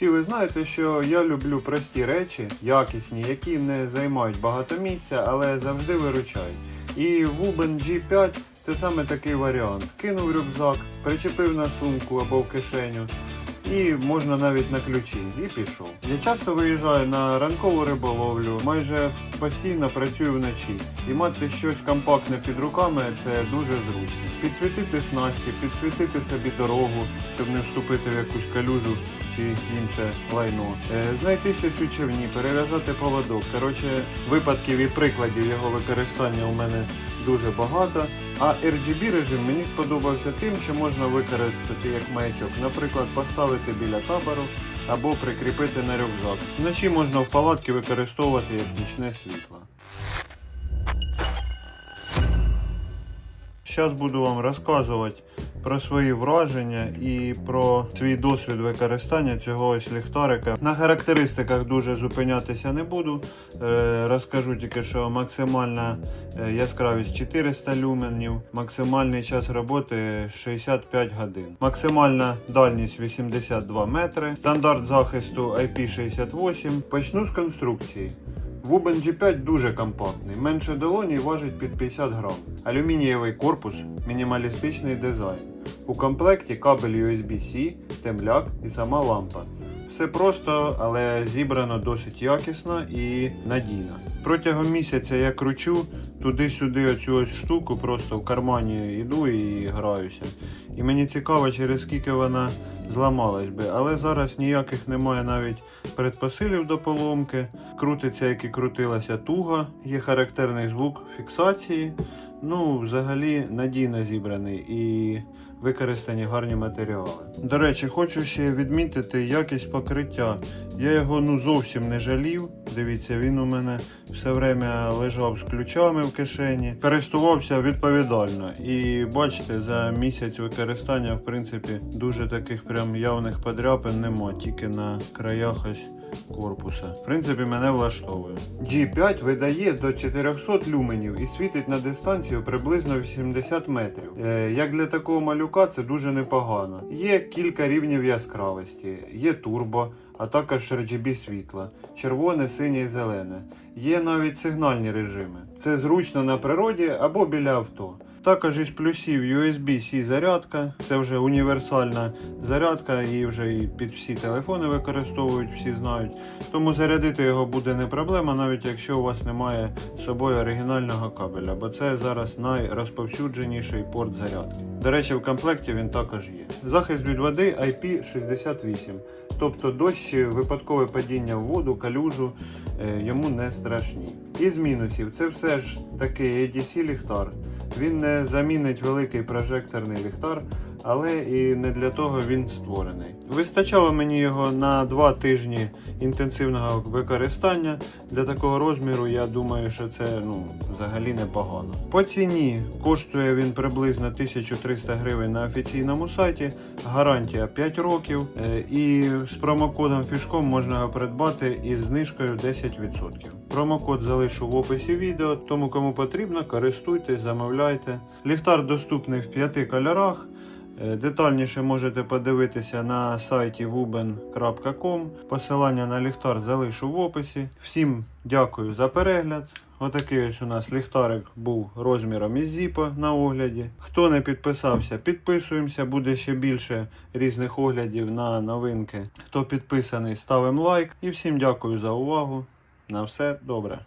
Всі ви знаєте, що я люблю прості речі, якісні, які не займають багато місця, але завжди виручають. І Wuben G5 це саме такий варіант. Кинув рюкзак, причепив на сумку або в кишеню. І можна навіть на ключі, і пішов. Я часто виїжджаю на ранкову риболовлю, майже постійно працюю вночі. І мати щось компактне під руками це дуже зручно. Підсвітити снасті, підсвітити собі дорогу, щоб не вступити в якусь калюжу чи інше лайно. Е, Знайти щось у човні, перев'язати поводок. Коротше, випадків і прикладів його використання у мене дуже багато. А RGB режим мені сподобався тим, що можна використати як маячок. Наприклад, поставити біля табору або прикріпити на рюкзак. Вночі можна в палатки використовувати як нічне світло. Зараз буду вам розказувати про свої враження і про свій досвід використання цього ось ліхтарика. На характеристиках дуже зупинятися не буду. Е, розкажу тільки, що максимальна е, яскравість 400 люменів, максимальний час роботи 65 годин, максимальна дальність 82 метри, стандарт захисту IP68. Почну з конструкції. Вубен G5 дуже компактний, менше долоні і важить під 50 грам. Алюмінієвий корпус, мінімалістичний дизайн. У комплекті кабель USB-C, темляк і сама лампа. Все просто, але зібрано досить якісно і надійно. Протягом місяця я кручу туди-сюди оцю ось штуку, просто в кармані йду і граюся. І мені цікаво, через скільки вона зламалась би. Але зараз ніяких немає навіть предпосилів до поломки. Крутиться, як і крутилася туга, є характерний звук фіксації. Ну, взагалі надійно зібраний і використані гарні матеріали. До речі, хочу ще відмітити якість покриття. Я його ну зовсім не жалів. Дивіться, він у мене все время лежав з ключами в кишені. Користувався відповідально. І бачите, за місяць використання, в принципі, дуже таких прям явних подряпин нема, тільки на краях ось корпуса. В принципі, мене влаштовує. G5 видає до 400 люменів і світить на дистанцію приблизно 80 метрів. Е, як для такого малюка, це дуже непогано. Є кілька рівнів яскравості, є турбо, а також RGB світла, червоне, синє і зелене. Є навіть сигнальні режими. Це зручно на природі або біля авто. Також із плюсів USB-C зарядка, це вже універсальна зарядка, її вже і під всі телефони використовують, всі знають. Тому зарядити його буде не проблема, навіть якщо у вас немає з собою оригінального кабеля, бо це зараз найрозповсюдженіший порт зарядки. До речі, в комплекті він також є. Захист від води IP68, тобто дощ, випадкове падіння в воду, калюжу е, йому не страшні. Із мінусів це все ж таки ADC ліхтар. Він не замінить великий прожекторний ліхтар, але і не для того він створений. Вистачало мені його на 2 тижні інтенсивного використання. Для такого розміру я думаю, що це ну, взагалі непогано. По ціні коштує він приблизно 1300 гривень на офіційному сайті. Гарантія 5 років. Е, І з промокодом фішком можна його придбати із знижкою 10%. Промокод залишу в описі відео, тому кому потрібно, користуйтесь, замовляйте. Ліхтар доступний в 5 кольорах. Е, Детальніше можете подивитися на сайті wuben.com. Посилання на ліхтар залишу в описі. Всім дякую за перегляд. Отакий ось у нас ліхтарик був розміром із Zippo на огляді. Хто не підписався, підписуємося. Буде ще більше різних оглядів на новинки. Хто підписаний, ставимо лайк. І всім дякую за увагу. На все добре.